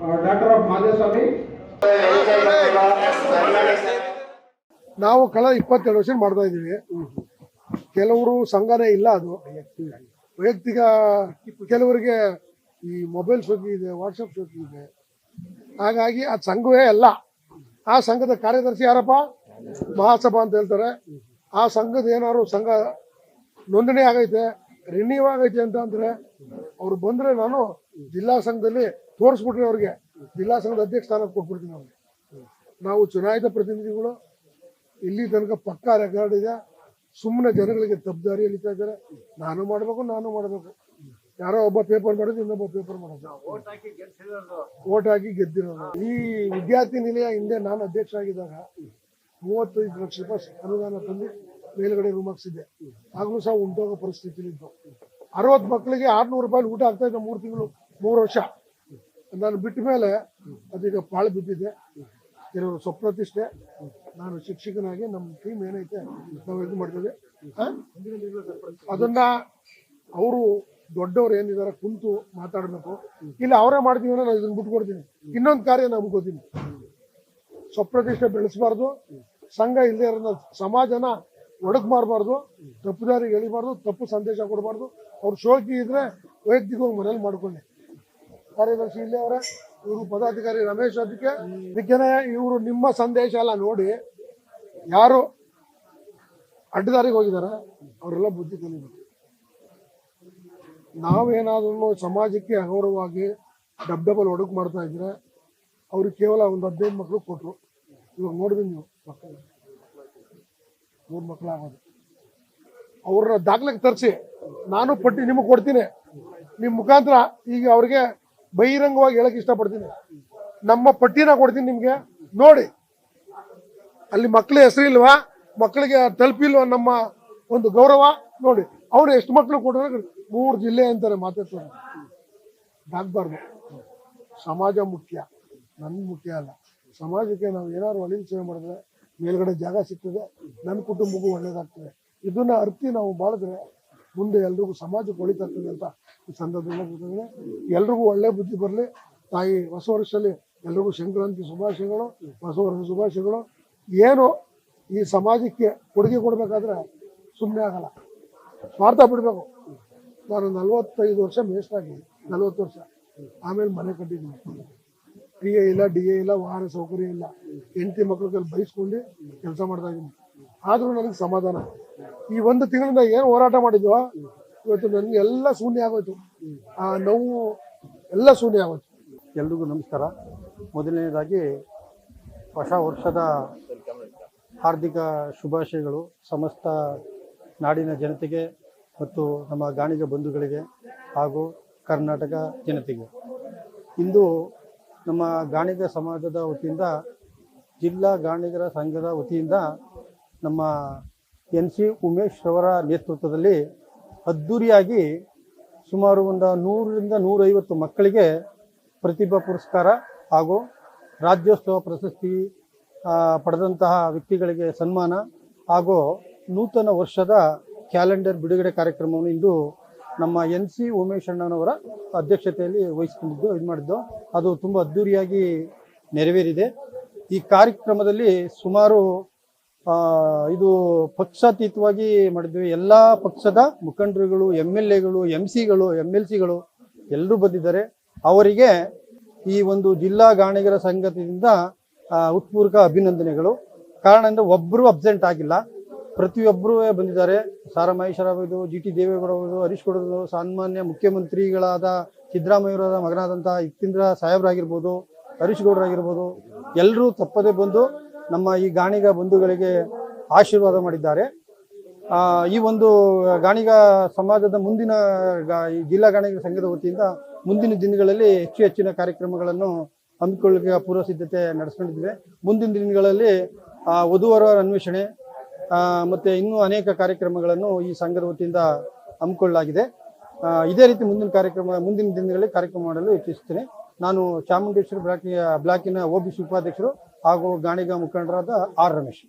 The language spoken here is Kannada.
uh, daughter of ನಾವು ಕಳೆದ ಇಪ್ಪತ್ತೆರಡು ವರ್ಷ ಮಾಡ್ತಾ ಇದ್ದೀವಿ. ಕೆಲವರು ಸಂಘನೇ ಇಲ್ಲ ಅದು. ವೈಯಕ್ತಿಕ ಕೆಲವರಿಗೆ ಈ ಮೊಬೈಲ್ ಶೋಕಿ ಇದೆ ವಾಟ್ಸಪ್ ಶೋಕಿ ಇದೆ. ಹಾಗಾಗಿ ಅದು ಸಂಘವೇ ಅಲ್ಲ. ಆ ಸಂಘದ ಕಾರ್ಯದರ್ಶಿ ಯಾರಪ್ಪ? ಮಹಾಸಭಾ ಅಂತ ಹೇಳ್ತಾರೆ. ಆ ಸಂಘದ ಏನಾದ್ರು ಸಂಘ ನೋಂದಣಿ ಆಗೈತೆ ರಿನ್ಯೂ ಆಗೈತೆ ಅಂತ ಅಂದ್ರೆ ಅವ್ರು ಬಂದ್ರೆ ನಾನು ಜಿಲ್ಲಾ ಸಂಘದಲ್ಲಿ ತೋರಿಸ್ಬಿಟ್ರೆ ಅವ್ರಿಗೆ. ಜಿಲ್ಲಾ ಸಂಘದ ಅಧ್ಯಕ್ಷ ಸ್ಥಾನ ಕೊಟ್ಬಿಡ್ತೀನಿ ಅವ್ರಿಗೆ. ನಾವು ಚುನಾಯಿತ ಪ್ರತಿನಿಧಿಗಳು, ಇಲ್ಲಿ ತನಕ ಪಕ್ಕಾ ರೆಕಾರ್ಡ್ ಇದೆ. ಸುಮ್ಮನೆ ಜನಗಳಿಗೆ ತಬ್ದಾರಿ ಎಳಿತಾ ಇದ್ದಾರೆ. ನಾನು ಮಾಡಬೇಕು ನಾನು ಮಾಡಬೇಕು. ಯಾರೋ ಒಬ್ಬ ಪೇಪರ್ ಮಾಡೋದು ಇನ್ನೊಬ್ಬ ಪೇಪರ್ ಮಾಡೋದು ಓಟ್ ಹಾಕಿ ಗೆದ್ದಿರೋದು. ಈ ವಿದ್ಯಾರ್ಥಿ ನಿಲಯ ಹಿಂದೆ ನಾನು ಅಧ್ಯಕ್ಷ ಆಗಿದ್ದಾಗ ಮೂವತ್ತೈದು ಲಕ್ಷ ರೂಪಾಯಿ ಅನುದಾನ ತಂದು ಮೇಲ್ಗಡೆ ರೂಮ್ ಹಾಕ್ಸಿದ್ದೆ. ಆಗ್ಲೂ ಸಹ ಉಂಟೋಗೋ ಪರಿಸ್ಥಿತಿ ಇತ್ತು ಅರವತ್ತು ಮಕ್ಕಳಿಗೆ ಆರ್ನೂರು ರೂಪಾಯಿ ಊಟ ಆಗ್ತಾ ಇದ್ದ ಮೂರು ತಿಂಗಳು ಮೂರು ವರ್ಷ. ನಾನು ಬಿಟ್ಟ ಮೇಲೆ ಅದೀಗ ಪಾಳು ಬಿದ್ದಿದೆ. ಕೆಲವರು ಸ್ವಪ್ರತಿಷ್ಠೆ. ನಾನು ಶಿಕ್ಷಕನಾಗಿ ನಮ್ಮ ಟೀಮ್ ಏನೈತೆ ನಾವು ಇದು ಮಾಡ್ತೇವೆ? ಅದನ್ನ ಅವರು ದೊಡ್ಡವ್ರು ಏನಿದ್ದಾರೆ ಕುಂತು ಮಾತಾಡಬೇಕು. ಇಲ್ಲ ಅವರೇ ಮಾಡ್ತೀವಿ ನಾನು ಇದನ್ನ ಬಿಟ್ಕೊಡ್ತೀನಿ. ಇನ್ನೊಂದು ಕಾರ್ಯ ನಂಬ್ಕೋತೀನಿ ಸ್ವಪ್ರತಿಷ್ಠೆ ಬೆಳೆಸಬಾರ್ದು. ಸಂಘ ಇಲ್ಲದೆ ಇರೋ ಸಮಾಜನ ಒಡಕ್ ಮಾಡಬಾರ್ದು ತಪ್ಪು ದಾರಿಗೆ ಎಳಿಬಾರ್ದು ತಪ್ಪು ಸಂದೇಶ ಕೊಡಬಾರ್ದು. ಅವ್ರು ಶೋಕಿ ಇದ್ರೆ ವೈಯಕ್ತಿಕವಾಗಿ ಮನೇಲಿ ಮಾಡ್ಕೊಳ್ಳಿ. ಕಾರ್ಯದರ್ಶಿ ಇಲ್ಲೇ ಅವರೇ. ಇವರು ಪದಾಧಿಕಾರಿ ರಮೇಶ್ ಅದಕ್ಕೆ. ಅದಕ್ಕೇನೆ ಇವರು ನಿಮ್ಮ ಸಂದೇಶ ಎಲ್ಲ ನೋಡಿ ಯಾರು ಅಡ್ಡದಾರಿಗೆ ಹೋಗಿದ್ದಾರೆ ಅವರೆಲ್ಲ ಬುದ್ಧಿ ಕಲಿಬೇಕು. ನಾವೇನಾದ್ರೂ ಸಮಾಜಕ್ಕೆ ಅಗೌರವವಾಗಿ ಡಬ್ ಡಬಲ್ ಒಡಕು ಮಾಡ್ತಾ ಇದ್ರೆ ಅವ್ರಿಗೆ ಕೇವಲ ಒಂದು ಹದಿನೈದು ಮಕ್ಳು ಕೊಟ್ರು. ಇವಾಗ ನೋಡಿದ್ವಿ ನೀವು ಮಕ್ಕಳು. ಮೂರು ಮಕ್ಕಳು ಆಗೋದು ಅವ್ರನ್ನ ದಾಖಲೆಗೆ ತರಿಸಿ, ನಾನು ಪಟ್ಟಿ ನಿಮಗೆ ಕೊಡ್ತೀನಿ. ನಿಮ್ಮ ಮುಖಾಂತರ ಈಗ ಅವ್ರಿಗೆ ಬಹಿರಂಗವಾಗಿ ಹೇಳಕ್ ಇಷ್ಟಪಡ್ತೀನಿ. ನಮ್ಮ ಪಟ್ಟಿನ ಕೊಡ್ತೀನಿ ನಿಮಗೆ. ನೋಡಿ, ಅಲ್ಲಿ ಮಕ್ಳ ಹೆಸರಿಲ್ವಾ ಮಕ್ಕಳಿಗೆ ತಲುಪಿಲ್ವಾ ನಮ್ಮ ಒಂದು ಗೌರವ? ನೋಡಿ, ಅವ್ರು ಎಷ್ಟು ಮಕ್ಕಳು ಕೊಟ್ಟರೆ ಮೂರು ಜಿಲ್ಲೆ ಅಂತಾರೆ ಮಾತಾಡ್ತಾರೆ. ಆಗ್ಬಾರ್ದು ಸಮಾಜ ಮುಖ್ಯ. ನನ್ ಮುಖ್ಯ ಅಲ್ಲ. ಸಮಾಜಕ್ಕೆ ನಾವು ಏನಾದ್ರು ಒಳ್ಳೆ ಸೇವೆ ಮಾಡಿದ್ರೆ ಮೇಲ್ಗಡೆ ಜಾಗ ಸಿಗ್ತದೆ ನನ್ನ ಕುಟುಂಬಕ್ಕೂ ಒಳ್ಳೇದಾಗ್ತದೆ. ಇದನ್ನ ಅರ್ತಿ ನಾವು ಬಾಳಿದ್ರೆ ಮುಂದೆ ಎಲ್ರಿಗೂ ಸಮಾಜಕ್ಕೆ ಒಳಿತಾಗ್ತದೆ ಅಂತ ಈ ಸಂದರ್ಭದಲ್ಲಿ ಎಲ್ರಿಗೂ ಒಳ್ಳೆ ಬುದ್ಧಿ ಬರಲಿ. ತಾಯಿ ಹೊಸ ವರ್ಷದಲ್ಲಿ ಎಲ್ರಿಗೂ ಸಂಕ್ರಾಂತಿ ಶುಭಾಶಯಗಳು, ಹೊಸ ವರ್ಷ ಶುಭಾಶಯಗಳು. ಏನು ಈ ಸಮಾಜಕ್ಕೆ ಕೊಡುಗೆ ಕೊಡಬೇಕಾದ್ರೆ ಸುಮ್ಮನೆ ಆಗಲ್ಲ. ಸ್ವಾರ್ಥ ಬಿಡಬೇಕು ನಾನು ನಲವತ್ತೈದು ವರ್ಷ ಮೇಷ್ಟ್ರಾಗಿ ನಲವತ್ತು ವರ್ಷ. ಆಮೇಲೆ ಮನೆ ಕಟ್ಟಿದ್ದೀನಿ ಪಿ ಎ ಇಲ್ಲ ಡಿ ಎ ಇಲ್ಲ, ವಾಹನ ಸೌಕರ್ಯ ಇಲ್ಲ. ಹೆಂಡತಿ ಮಕ್ಕಳು ಕೈಲಿ ಬೈಸ್ಕೊಂಡು ಕೆಲಸ ಮಾಡ್ತಾ ಇದ್ದೀನಿ. ಆದ್ರೂ ನನಗೆ ಸಮಾಧಾನ. ಈ ಒಂದು ತಿಂಗಳಿಂದ ಏನು ಹೋರಾಟ ಮಾಡಿದ್ವೋ, ಇವತ್ತು ನನಗೆ ಎಲ್ಲ ಶೂನ್ಯ ಆಗೋಯ್ತು. ಆ ನೋವು ಎಲ್ಲ ಶೂನ್ಯ ಆಗೋಯ್ತು. ಎಲ್ರಿಗೂ ನಮಸ್ಕಾರ. ಮೊದಲನೇದಾಗಿ ಹೊಸ ವರ್ಷದ ಹಾರ್ದಿಕ ಶುಭಾಶಯಗಳು. ಸಮಸ್ತ ನಾಡಿನ ಜನತೆಗೆ ಮತ್ತು ನಮ್ಮ ಗಾಣಿಗ ಬಂಧುಗಳಿಗೆ ಹಾಗೂ ಕರ್ನಾಟಕ ಜನತೆಗೆ. ಇಂದು ನಮ್ಮ ಗಾಣಿಗ ಸಮಾಜದ ವತಿಯಿಂದ, ಜಿಲ್ಲಾ ಗಾಣಿಗರ ಸಂಘದ ವತಿಯಿಂದ ನಮ್ಮ ಎನ್ ಸಿ ಉಮೇಶ್ ಅವರ ನೇತೃತ್ವದಲ್ಲಿ ಅದ್ಧೂರಿಯಾಗಿ ಸುಮಾರು ಒಂದು ನೂರರಿಂದ ನೂರೈವತ್ತು ಮಕ್ಕಳಿಗೆ ಪ್ರತಿಭಾ ಪುರಸ್ಕಾರ ಹಾಗೂ ರಾಜ್ಯೋತ್ಸವ ಪ್ರಶಸ್ತಿ ಪಡೆದಂತಹ ವ್ಯಕ್ತಿಗಳಿಗೆ ಸನ್ಮಾನ ಹಾಗೂ ನೂತನ ವರ್ಷದ ಕ್ಯಾಲೆಂಡರ್ ಬಿಡುಗಡೆ ಕಾರ್ಯಕ್ರಮವನ್ನು ಇಂದು ನಮ್ಮ ಎನ್ ಸಿ ಉಮೇಶ್ ಅಣ್ಣನವರ ಅಧ್ಯಕ್ಷತೆಯಲ್ಲಿ ವಹಿಸಿಕೊಂಡಿದ್ದು, ಇದು ಮಾಡಿದ್ದು. ಅದು ತುಂಬ ಅದ್ದೂರಿಯಾಗಿ ನೆರವೇರಿದೆ. ಈ ಕಾರ್ಯಕ್ರಮದಲ್ಲಿ ಸುಮಾರು ಇದು ಪಕ್ಷಾತೀತವಾಗಿ ಮಾಡಿದ್ವಿ. ಎಲ್ಲ ಪಕ್ಷದ ಮುಖಂಡರುಗಳು ಎಂ ಎಲ್ ಎಗಳು ಎಂ ಸಿಗಳು ಎಂ ಎಲ್ ಸಿಗಳು ಎಲ್ಲರೂ ಬಂದಿದ್ದಾರೆ. ಅವರಿಗೆ ಈ ಒಂದು ಜಿಲ್ಲಾ ಗಾಣಿಗರ ಸಂಘದಿಂದ ಉತ್ಪೂರ್ವಕ ಅಭಿನಂದನೆಗಳು. ಕಾರಣ ಅಂದರೆ ಒಬ್ಬರು ಅಬ್ಸೆಂಟ್ ಆಗಿಲ್ಲ. ಪ್ರತಿಯೊಬ್ಬರೂ ಬಂದಿದ್ದಾರೆ. ಸಾರಾ ಮಹೇಶ್ವರ ಆಗ್ಬೋದು ಜಿ ಟಿ ದೇವೇಗೌಡ ಅವರು ಹರೀಶ್ ಗೌಡರು ಸಾಮಾನ್ಯ ಮುಖ್ಯಮಂತ್ರಿಗಳಾದ ಸಿದ್ದರಾಮಯ್ಯವರ ಮಗನಾದಂಥ ಇತ್ತೀಂದ್ರ ಸಾಹೇಬ್ರಾಗಿರ್ಬೋದು, ಹರೀಶ್ ಗೌಡರಾಗಿರ್ಬೋದು ಎಲ್ಲರೂ ತಪ್ಪದೇ ಬಂದು ನಮ್ಮ ಈ ಗಾಣಿಗ ಬಂಧುಗಳಿಗೆ ಆಶೀರ್ವಾದ ಮಾಡಿದ್ದಾರೆ. ಈ ಒಂದು ಗಾಣಿಗ ಸಮಾಜದ ಮುಂದಿನ ಜಿಲ್ಲಾ ಗಾಣಿಗ ಸಂಘದ ವತಿಯಿಂದ ಮುಂದಿನ ದಿನಗಳಲ್ಲಿ ಹೆಚ್ಚು ಹೆಚ್ಚಿನ ಕಾರ್ಯಕ್ರಮಗಳನ್ನು ಹಮ್ಮಿಕೊಳ್ಳಿಕ್ಕೆ ಪೂರ್ವ ಸಿದ್ಧತೆ ನಡೆಸ್ಕೊಂಡಿದ್ದೇವೆ ಮುಂದಿನ ದಿನಗಳಲ್ಲಿ ವಧುವರ ಅನ್ವೇಷಣೆ ಮತ್ತೆ ಇನ್ನೂ ಅನೇಕ ಕಾರ್ಯಕ್ರಮಗಳನ್ನು ಈ ಸಂಘದ ವತಿಯಿಂದ ಹಮ್ಮಿಕೊಳ್ಳಲಾಗಿದೆ. ಇದೇ ರೀತಿ ಮುಂದಿನ ಕಾರ್ಯಕ್ರಮ, ಮುಂದಿನ ದಿನಗಳಲ್ಲಿ ಕಾರ್ಯಕ್ರಮ ಮಾಡಲು ಇಚ್ಛಿಸುತ್ತೇನೆ. ನಾನು ಚಾಮುಂಡೇಶ್ವರಿ ಬ್ಲಾಕ್ ಬ್ಲಾಕಿನ ಒ ಬಿ ಸಿ ಉಪಾಧ್ಯಕ್ಷರು ಹಾಗೂ ಗಾಣಿಗ ಮುಖಂಡರಾದ ಆರ್ ರಮೇಶ್.